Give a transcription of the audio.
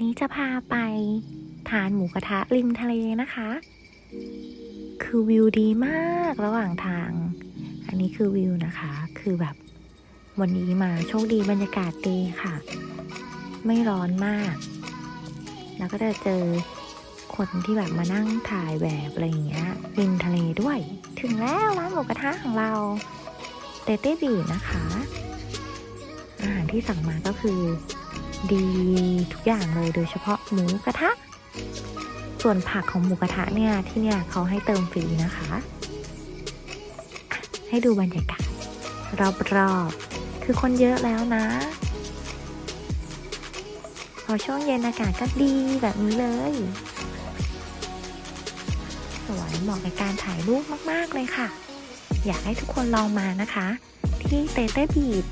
นี้จะพาไปทานหมูกระทะริมทะเลนะคะ คือวิวดีมากระหว่างทาง อันนี้คือวิวนะคะ คือแบบวันนี้มาโชคดีบรรยากาศดีค่ะ ไม่ร้อนมาก แล้วก็จะเจอคนที่แบบมานั่งถ่ายแบบอะไรอย่างเงี้ยริมทะเลด้วย ถึงแล้วร้านหมูกระทะของเราเตเต้บีนะคะ อาหารที่สั่งมาก็คือ ดีทุกอย่างเลยโดยเฉพาะหมูกระทะ ส่วนผักของหมูกระทะเนี่ยที่เนี่ยเขาให้เติมฟรีนะคะ ให้ดูบรรยากาศรอบๆคือคนเยอะแล้วนะ พอช่วงเย็นอากาศก็ดีแบบนี้เลย สวยเหมาะกับการถ่ายรูปมากๆเลยค่ะ อยากให้ทุกคนลองมานะคะ ที่เตเต้บีด